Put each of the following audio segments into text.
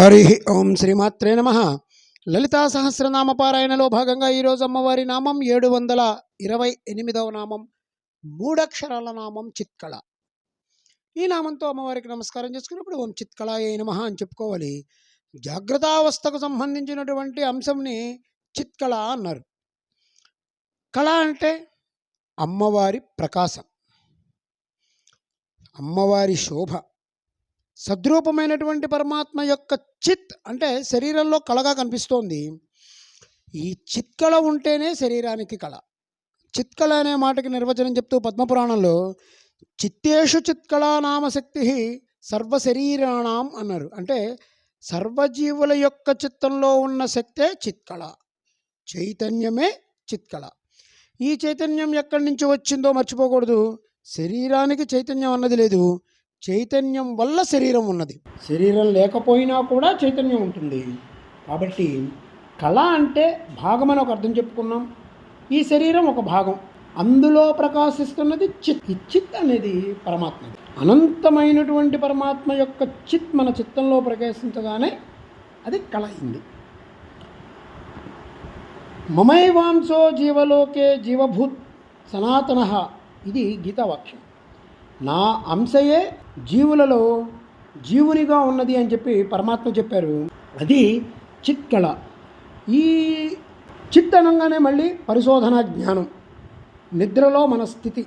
హరి ఓం శ్రీమాత్రే నమ. లలితా సహస్రనామ పారాయణలో భాగంగా ఈరోజు అమ్మవారి నామం ఏడు వందల ఇరవై ఎనిమిదవ నామం మూడక్షరాల నామం చిత్కళ. ఈ నామంతో అమ్మవారికి నమస్కారం చేసుకున్నప్పుడు ఓం ఏ నమ అని చెప్పుకోవాలి. జాగ్రత్తావస్థకు సంబంధించినటువంటి అంశంని చిత్కళ అన్నారు. కళ అంటే అమ్మవారి ప్రకాశం. అమ్మవారి శోభ. సద్రూపమైనటువంటి పరమాత్మ యొక్క చిత్ అంటే శరీరంలో కళగా కనిపిస్తోంది. ఈ చిత్కళ ఉంటేనే శరీరానికి కళ. చిత్కళ అనే మాటకి నిర్వచనం చెప్తూ పద్మపురాణంలో చిత్తేషు చిత్కళ నామశక్తి సర్వశరీరాణం అన్నారు. అంటే సర్వజీవుల యొక్క చిత్తంలో ఉన్న శక్తే చిత్కళ చైతన్యమే చిత్కళ ఈ చైతన్యం ఎక్కడి నుంచి వచ్చిందో మర్చిపోకూడదు. శరీరానికి చైతన్యం అన్నది లేదు. చైతన్యం వల్ల శరీరం ఉన్నది. శరీరం లేకపోయినా కూడా చైతన్యం ఉంటుంది. కాబట్టి కళ అంటే భాగం అని ఒక అర్థం చెప్పుకున్నాం. ఈ శరీరం ఒక భాగం. అందులో ప్రకాశిస్తున్నది చిత్. ఈ చిత్ అనేది పరమాత్మ. అనంతమైనటువంటి పరమాత్మ యొక్క చిత్ మన చిత్తంలో ప్రకాశించగానే అది కళ అయింది. మమైవాంసో జీవలోకే జీవభూత్ సనాతన ఇది గీతావాక్యం. నా అంశయే జీవులలో జీవునిగా ఉన్నది అని చెప్పి పరమాత్మ చెప్పారు. అది చిత్కళ. ఈ చిత్ అనగానే మళ్ళీ పరిశోధన జ్ఞానం. నిద్రలో మన స్థితి.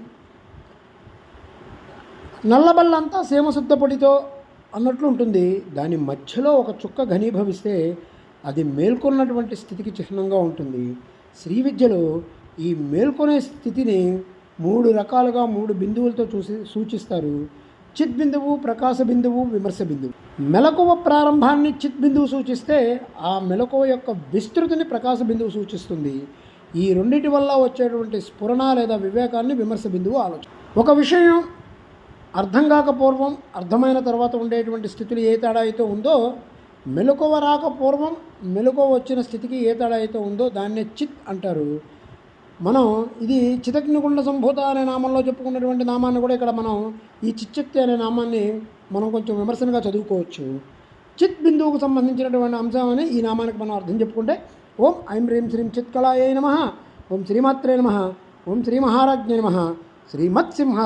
నల్లబల్లంతా సేమశుద్ధ పొడితో అన్నట్లు ఉంటుంది. దాని మధ్యలో ఒక చుక్క ఘనీభవిస్తే అది మేల్కొన్నటువంటి స్థితికి చిహ్నంగా ఉంటుంది. శ్రీ విద్యలో ఈ మేల్కొనే స్థితిని మూడు రకాలుగా మూడు బిందువులతో చూసి సూచిస్తారు. చిత్ బిందువు ప్రకాశ బిందువు విమర్శ బిందువు. మెలకువ ప్రారంభాన్ని చిత్ బిందువు సూచిస్తే ఆ మెలకువ యొక్క విస్తృతిని ప్రకాశ బిందువు సూచిస్తుంది. ఈ రెండింటి వల్ల వచ్చేటువంటి స్ఫురణ లేదా వివేకాన్ని విమర్శ బిందువు ఆలోచన. ఒక విషయం అర్థం కాక పూర్వం అర్థమైన తర్వాత ఉండేటువంటి స్థితిలో ఏ తేడా అయితే ఉందో మెలకువ రాక పూర్వం మెలకువ వచ్చిన స్థితికి ఏ తేడా అయితే ఉందో దాన్నే చిత్ అంటారు. మనం ఇది చితగ్నిగుండ సంభూత అనే నామంలో చెప్పుకున్నటువంటి నామాన్ని కూడా ఇక్కడ మనం ఈ చిచ్చక్తి అనే నామాన్ని మనం కొంచెం విమర్శనగా చదువుకోవచ్చు. చిత్ బిందువుకు సంబంధించినటువంటి అంశం అని ఈ నామానికి మనం అర్థం చెప్పుకుంటే ఓం ఐం హ్రీం శ్రీం చిత్కళాయ నమ ఓం శ్రీమాత్రే నమ ఓం శ్రీ మహారాజ్ఞ నమ శ్రీమత్ సింహ